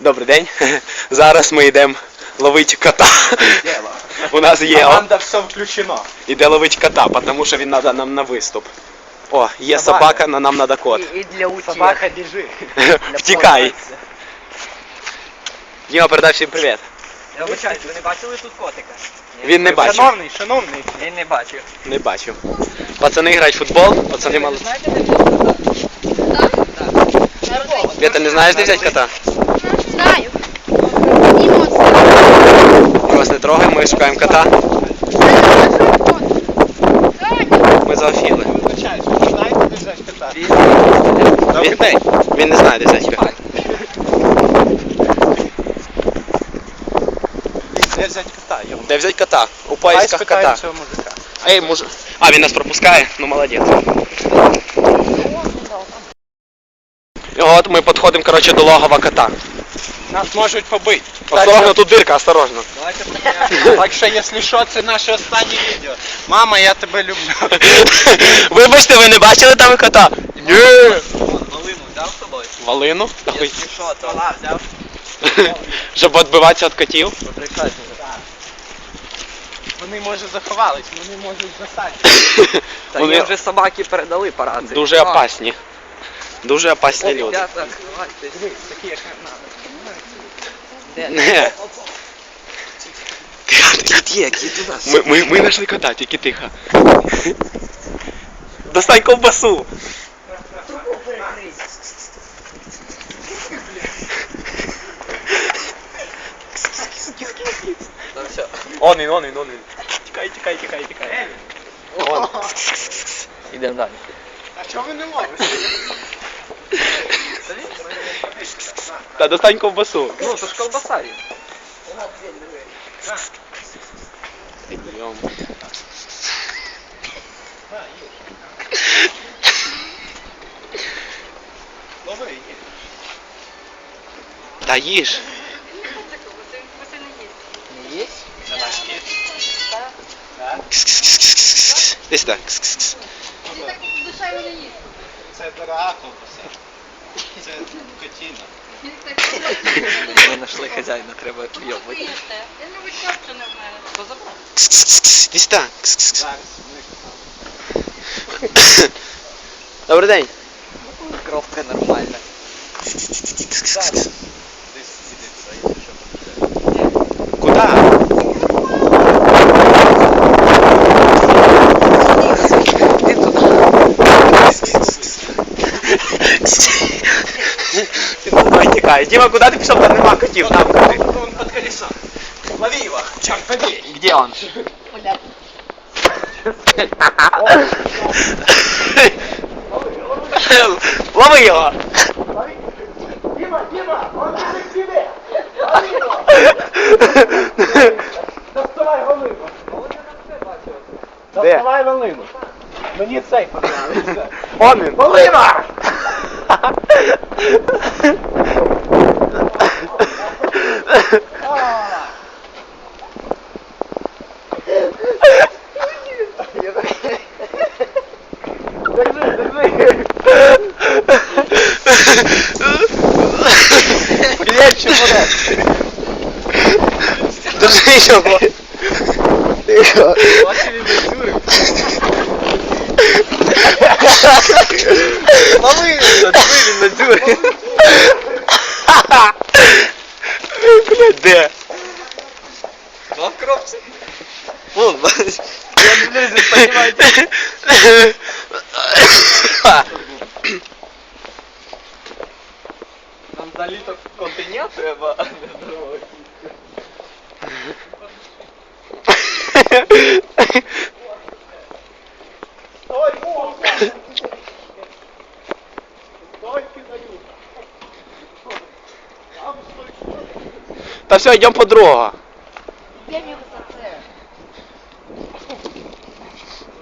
Добрий день. Зараз ми йдемо ловити кота. У нас є Команда все включено. іде ловити кота, тому що він треба нам на виступ. О, є Собака. собака, на нам треба кот. І для утіх. Собака біжи. Втікай. Діма, передай всім привіт. Я вибачаюсь, ви не бачили тут котика? Він не бачив. Шановний, шановний. Він не бачив. Не бачив. Пацани грають в футбол, пацани мали. Знаєте, де він кота? Света, не знаєш, де взяти кота? Знаю. Емоції. Ми вас не трогаємо, ми шукаємо кота. Ми зоофіли. Вибачаюсь, ви знаєте, де взяти кота? Він, він не знає, де взяти кота. Де взяти кота? йому? Де взяти кота? У поисках спитаємо кота. цього мужика. Ей, муж... А, він нас пропускає? Ну молодець. От ми підходимо, коротше, до логова кота. Нас можуть побити. Осторожно, тут дирка, осторожно. Давайте. Так що, якщо що, це наше останнє відео. Мама, я тебе люблю. Вибачте, ви не бачили там кота? Ні. Малину взяв з собою? Валину? Якщо що, то ла взяв. Щоб відбиватися від котів. Прекрасно. Вони, може, заховались, вони можуть застати. Та Вони їм вже собаки передали по рації. дуже А. опасні. Дуже опасні люди. ребята. Такі, як нам? Не. Кіт є, кіт у нас. Ми, ми, ми знайшли кота, тільки тихо. Достань ковбасу. Он він, он він, он він. Тікай, тікай, тікай, тікай. Он. Ідемо далі. А чого ви не ловите? Та достань ковбасу. Ну, то ж колбаса є. Йдем. Лови її. Та їж. Не є? Це наш кіт. Кс-кс-кс-кс-кс. Десь так. Кс-кс-кс. Це дорога ковбаса. Це котіна. Ми знайшли хазяїна, треба йобати. Кс-кс-кс. Десь так. Кс-кс-кс. Зараз Добрий день. Кровка нормальна. Десь. Куда? Ти туди. Давай тікай. Діма, куди ти пішов? Там нема котів, там коти. Он под колесо. Лови его. Черт побери. Где он? Лови його! Дима, Дима, он бежит к тебе. Доставай волину. Де? Доставай волину. Мені цей понравився. Он він! Волина! Держи його! Тихо! Бачили візюри? Лови! Диви, він на дзюрі! Блядь, де? Два в коробці. Вон, я дивлюсь, ви розумієте. Нам далі так контейнер треба, а не дорогу. Стой, муха! Стой, кидаю. Там стой. Та все, йдемо по другого.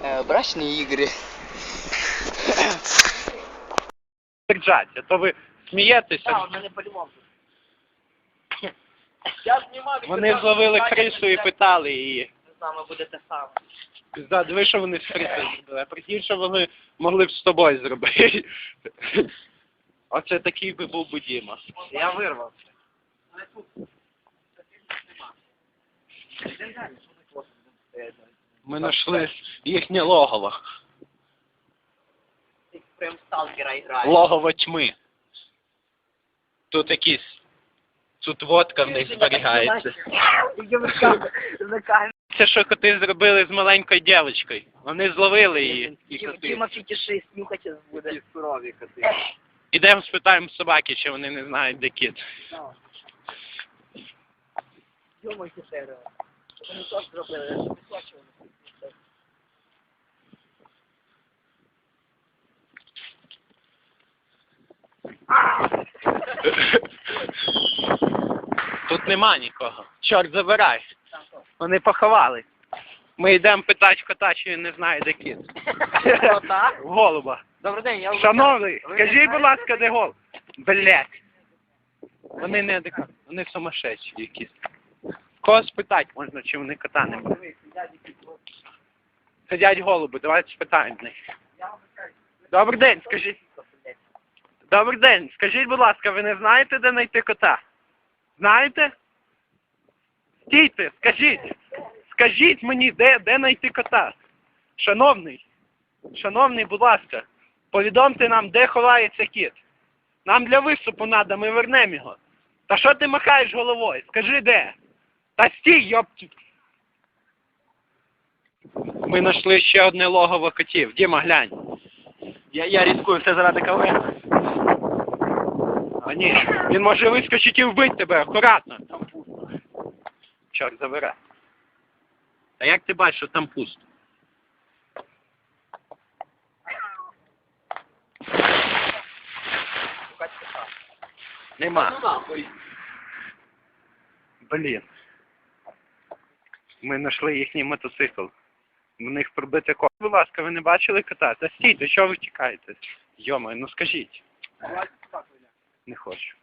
Е, Брачні ігри. держать, а то ви смієтеся. Вони зловили крису і питали її. З нами буде те саме. Пізда, диви, що вони з крисою зробили. А прикинь, що вони могли б з тобою зробити. Оце такий би був би Діма. Я вирвався. Ми знайшли їхнє логово. Прям сталкера грає. Логово тьми. Тут якісь. Тут водка в них зберігається. Це що коти зробили з маленькою дівчинкою. Вони зловили її. І коти. Нюхать буде. сурові коти. Ідемо спитаємо собаки, чи вони не знають, де кіт. Йомо. Вони теж зробили, не бачив. Тут нема нікого. Чорт забирай. Вони поховали. Ми йдемо питати кота, чи він не знає, де кіт. Кота? Голуба. Добрий день, я Шановний, скажіть, будь ласка, де гол? Блять. Вони не адекватні, вони сумасшедші якісь. Кого спитати можна, чи вони кота не мають? Сидять голуби, давайте спитаємо в них. Добрий день, скажіть. Добрий день, скажіть, будь ласка, ви не знаєте, де знайти кота? Знаєте? Стійте, скажіть. Скажіть мені, де, де знайти кота? Шановний, шановний, будь ласка, повідомте нам, де ховається кіт. Нам для виступу треба, ми вернемо його. Та що ти махаєш головою? Скажи де? Та стій, йопті. Ми знайшли ще одне логово котів. Діма, глянь. Я, я ризикую все заради КВН. А ні, він може вискочити і вбити тебе, акуратно. Там пусто. Чорт забере. Та як ти бачиш, що там пусто? Нема. Блін. Ми знайшли їхній мотоцикл. В них пробите ко. Будь ласка, ви не бачили кота? Та стійте, що ви тікаєте? Йома, ну скажіть. Не хочу.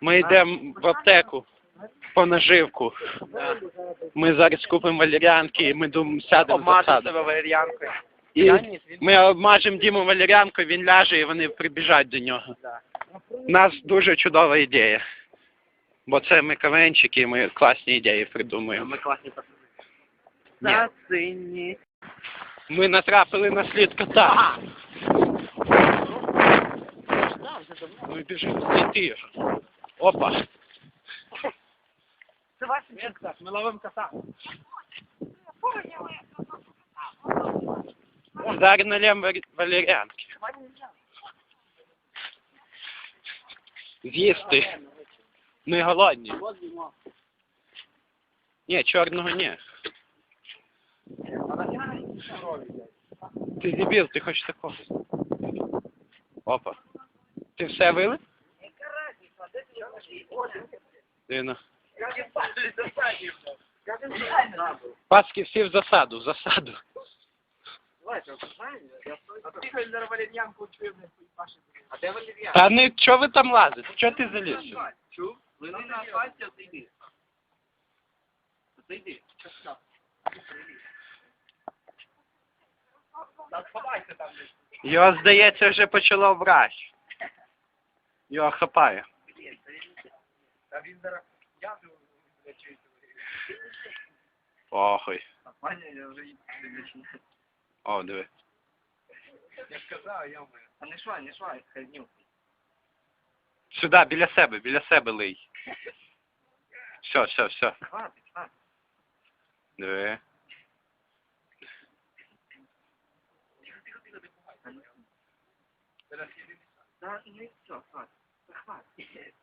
Ми йдемо в аптеку по наживку. Ми зараз купимо валеріанки і ми думаємо, сядемо в засаду. валер'янкою. І ми обмажемо Діму Валеріанку, він ляже і вони прибіжать до нього. У нас дуже чудова ідея. Бо це ми кавенчики, і ми класні ідеї придумуємо. Ми класні. Ні. Сині. Ми натрапили на слід кота. Ми біжимо знайти його. Опа. Це ваш так, ми ловимо кота. Зараз налємо валь- валеріанки. З'їсти. Ми голодні. Ні, чорного ні. Ти дебіл, ти хочеш такого. Опа. Ти все вилив? Дивно. Паски всі в засаду, в засаду. А? Та не, чого ви там лазите? Чого ти заліз? Чув? Ви не на асфальті. Отойди. Так, ховайся там десь. Його, здається, вже почало враж. Його хапає. Їду О, диви. Я сказав, я. А не швай, не швай, хай дню. Сюди, біля себе, біля себе лий. Все, все, все. Хватить, хватить. Диви. Да, ну і все, хватить. Та хватить.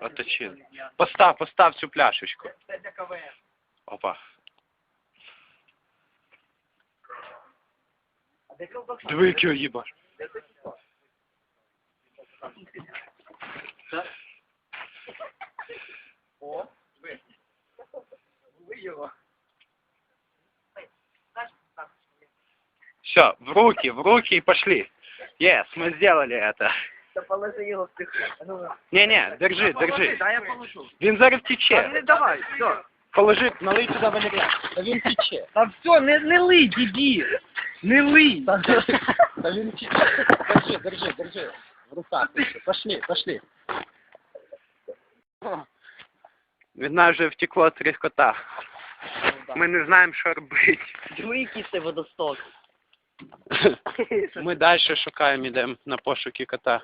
Оточили. Постав, постав цю пляшечку. Це для КВН. Опа. Диви, який його їбаш. О, ви. Ви його. Все, в руки, в руки и пошли. Yes, мы сделали это. Та положи його в тих. Ну, Не-не, держи, держи. Дай я положу. Він зараз Та втече. не давай, все. Положи, налий туди валеріан. Та він тече. Та все, не, не лий, діді. Не лий. Та, та він тече. Держи, держи, держи. В руках. Пошли, пошли. Від нас вже втекло три кота. Ми не знаємо, що робити. Диви, який це водосток. Ми далі шукаємо, йдемо на пошуки кота.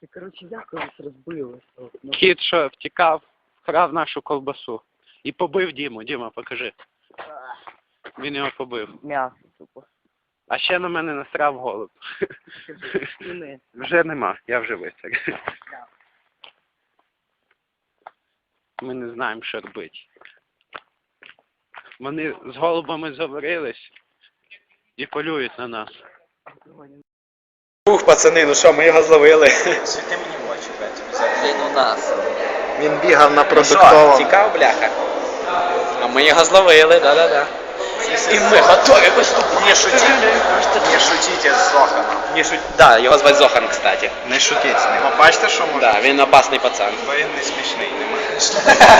Ти, коротше, я колись розбилась. Ну, Кіт, що втікав, вкрав нашу ковбасу. І побив Діму. Діма, покажи. Він його побив. М'ясо, тупо. А ще на мене насрав голуб. Вже нема, я вже висер. Ми не знаємо, що робити. Вони з голубами заварились і полюють на нас. Ух, пацани, ну що, ми його зловили. Світи мені в очі, блядь. Він у нас. Він бігав на продуктовому. тікав, бляха? А ми його зловили, да-да-да. І ми готові виступати. Не шутіть. Не шутіть з Зоханом. Не шуть... Да, його звати Зохан, кстати. Не шутіть з ним. Бачите, що може? Да, він опасний пацан. Бо він не смішний, немає.